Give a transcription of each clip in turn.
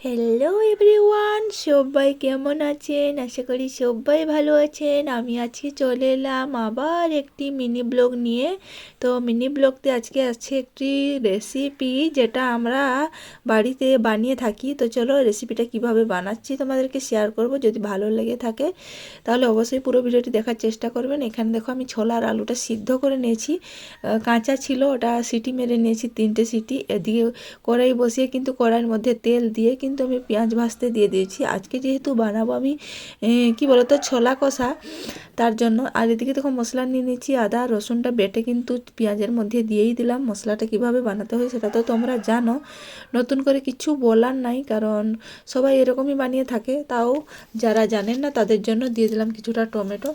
Hello everyone সবাই কেমন আছেন? আশা করি সবাই ভালো আছেন। আমি আজকে চলে এলাম আবার একটি মিনি ব্লগ নিয়ে। তো মিনি ব্লগতে আজকে আছে একটি রেসিপি যেটা আমরা বাড়িতে বানিয়ে থাকি। তো চলো রেসিপিটা কীভাবে বানাচ্ছি তোমাদেরকে শেয়ার করব। যদি ভালো লেগে থাকে, তাহলে অবশ্যই পুরো ভিডিওটি দেখার চেষ্টা করবেন। এখানে দেখো আমি ছোলা আর আলুটা সিদ্ধ করে নিয়েছি। কাঁচা ছিল, ওটা সিটি মেরে নিয়েছি, তিনটে সিটি। এদিকে কড়াই বসিয়ে কিন্তু কড়াইয়ের মধ্যে তেল দিয়ে কিন্তু আমি পেঁয়াজ ভাজতে দিয়ে দিয়েছি। আজকে যেহেতু বানাবো আমি কি বলতো, ছোলা কষা, তার জন্য আর এদিকে তখন মশলা নিয়ে নিয়েছি, আদা, রসুনটা বেটে কিন্তু পেঁয়াজের মধ্যে দিয়েই দিলাম। মশলাটা কীভাবে বানাতে হয় সেটা তো তোমরা জানো। নতুন করে কিছু বলার নাই, কারণ সবাই এরকমই বানিয়ে থাকে। তাও যারা জানেন না, তাদের জন্য দিয়ে দিলাম কিছুটা টমেটো।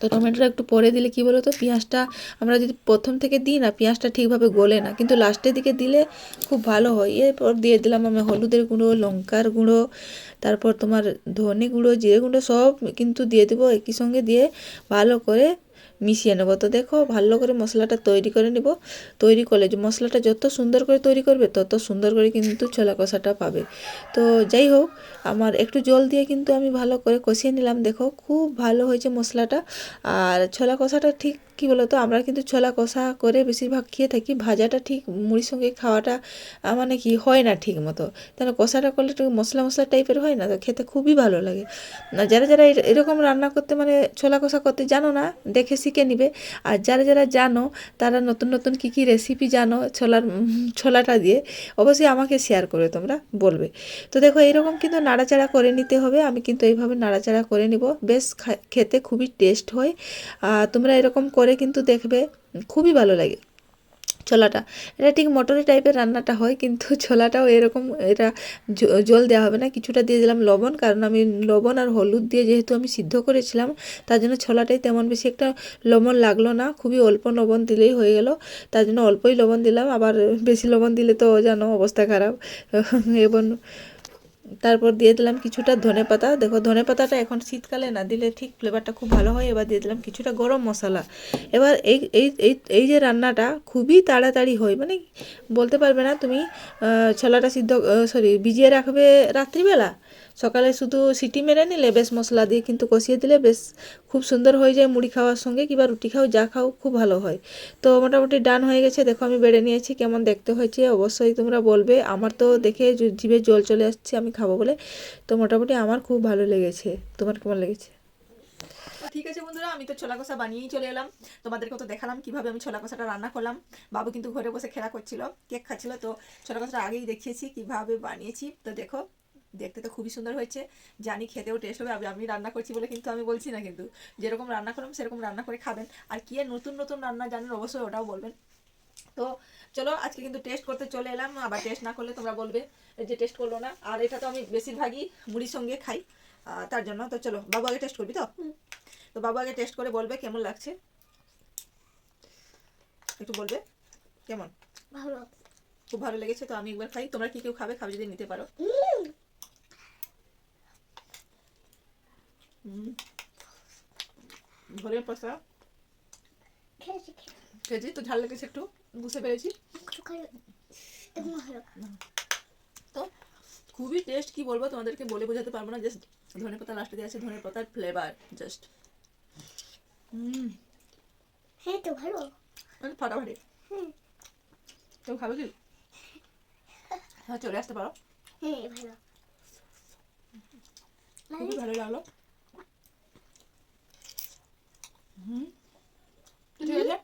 তো টমেটোটা একটু পরে দিলে কি বলো তো পেঁয়াজটা আমরা যদি প্রথম থেকে দিই না, পেঁয়াজটা ঠিকভাবে গলে না। কিন্তু লাস্টের দিকে দিলে খুব ভালো হয়। এরপর দিয়ে দিলাম আমি হলুদের গুঁড়ো, লঙ্কার গুঁড়ো, তারপর তোমার ধনে গুঁড়ো, জিরে গুঁড়ো সব কিন্তু দিয়ে দেবো একই সঙ্গে দিয়ে ভালো করে মিশিয়ে নেব। তো দেখো, ভালো করে মশলাটা তৈরি করে নেব। তৈরি করলে যে মশলাটা যত সুন্দর করে তৈরি করবে, তত সুন্দর করে কিন্তু ছোলা কষাটা পাবে। তো যাই হোক, আমার একটু জল দিয়ে কিন্তু আমি ভালো করে কষিয়ে নিলাম। দেখো, খুব ভালো হয়েছে মশলাটা। আর ছোলা কষাটা ঠিক কী বলো তো আমরা কিন্তু ছোলা কষা করে বেশিরভাগ খেয়ে থাকি। ভাজাটা ঠিক মুড়ির সঙ্গে খাওয়াটা মানে কি, হয় না ঠিক মতো। তাহলে কষাটা করলে একটু মশলা মশলা টাইপের হয় না, তো খেতে খুবই ভালো লাগে। না, যারা যারা এরকম রান্না করতে মানে ছোলা কষা করতে জানো না, দেখে শিখে নিবে। আর যারা যারা জানো, তারা নতুন নতুন কী কী রেসিপি জানো ছোলার ছোলাটা দিয়ে, অবশ্যই আমাকে শেয়ার করে তোমরা বলবে। তো দেখো এইরকম কিন্তু নাড়াচাড়া করে নিতে হবে। আমি কিন্তু এইভাবে নাড়াচাড়া করে নিব। বেশ খেতে খুবই টেস্ট হয়। তোমরা এরকম করে কিন্তু দেখবে, খুবই ভালো লাগে। ছোলাটা। এটা ঠিক মটরি টাইপের রান্নাটা হয়, কিন্তু ছোলাটাও এরকম এটা জল দেওয়া হবে না। কিছুটা দিয়ে দিলাম লবণ, কারণ আমি লবণ আর হলুদ দিয়ে যেহেতু আমি সিদ্ধ করেছিলাম, তার জন্য ছোলাটাই তেমন বেশি একটা লবণ লাগল না। খুবই অল্প লবণ দিলেই হয়ে গেল। তার জন্য অল্পই লবণ দিলাম। আবার বেশি লবণ দিলে তো জানো অবস্থা খারাপ। এবং তারপর দিয়ে দিলাম কিছুটা ধনে পাতা। দেখো, ধনে পাতাটা এখন শীতকালে না দিলে ঠিক ফ্লেভারটা খুব ভালো হয়। এবার দিয়ে দিলাম কিছুটা গরম মশলা। এবার এই এই এই যে রান্নাটা খুবই তাড়াতাড়ি হয়। মানে বলতে পারবে না তুমি ছোলাটা সিদ্ধ সরি ভিজিয়ে রাখবে রাত্রিবেলা? সকালে শুধু সিটি মেরে নিলে বেশ মশলা দিয়ে কিন্তু কষিয়ে দিলে বেশ খুব সুন্দর হয়ে যায় মুড়ি খাওয়ার সঙ্গে কিংবা রুটি খাও, যা খাও, খুব ভালো হয়। তো মোটামুটি ডান হয়ে গেছে। দেখো আমি বেড়ে নিয়েছি, কেমন দেখতে হয়েছে অবশ্যই তোমরা বলবে। আমার তো দেখে জিভে জল চলে আসছে, আমি খাব বলে। তো মোটামুটি আমার খুব ভালো লেগেছে। তোমার কেমন লেগেছে? ঠিক আছে বন্ধুরা, আমি তো ছোলা কষা বানিয়েই চলে এলাম। তোমাদেরকে তো দেখালাম, কীভাবে আমি ছোলা কষাটা রান্না করলাম। বাবু কিন্তু ঘরে বসে খেলা করছিল, কেক খাচ্ছিল, তো ছোলা কষাটা আগেই দেখিয়েছি, কীভাবে বানিয়েছি। তো দেখো দেখতে তো খুবই সুন্দর হয়েছে। জানি খেতেও টেস্ট হবে আমি রান্না করছি বলে কিন্তু আমি বলছি না কিন্তু। যেরকম রান্না করলাম সেরকম রান্না করে খাবেন। আর কি নতুন নতুন রান্না জানেন অবশ্যই ওটাও বলবেন। তো চলো আজকে কিন্তু টেস্ট করতে চলে এলাম। আবার টেস্ট না করলে তোমরা বলবে যে টেস্ট করল না। আর এটা তো আমি বেশিরভাগই মুড়ির সঙ্গে খাই। তার জন্য তো চলো বাবু আগে টেস্ট করবি তো? তো বাবু আগে টেস্ট করে বলবে কেমন লাগছে? একটু বলবে? কেমন? ভালো খুব ভালো লেগেছে তো আমি একবার খাই। তোমরা কি কেউ খাবে? খাবে যদি নিতে পারো। পয়সা খেয়েছি তো ঝাল লেগেছে একটু বুঝতে পেরেছি তো খুবই টেস্ট কি বলব তোমাদেরকে বলে বোঝাতে পারব না জাস্ট ধনে পাতা লাস্টে দিয়ে আছে ধনে পাতার ফ্লেভার জাস্ট হুম হ্যাঁ তো ভালো মানে ফাটাফাটি হুম খাবে কি হ্যাঁ চলে আসতে পারো হ্যাঁ ভালো খুবই ভালো লাগল হুম। ঠিক আছে?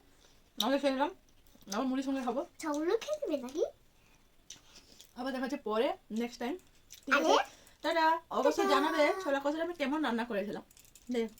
আমরা খেয়ে নিলাম। আবার মুড়ির সঙ্গে খাব। খেয়ে নাকি? আবার দেখা যাচ্ছে পরে নেক্সট টাইম ঠিক আছে? টাটা। অবশ্যই জানাবে ছোলা কষাটা আমি কেমন রান্না করেছিলাম। দেখ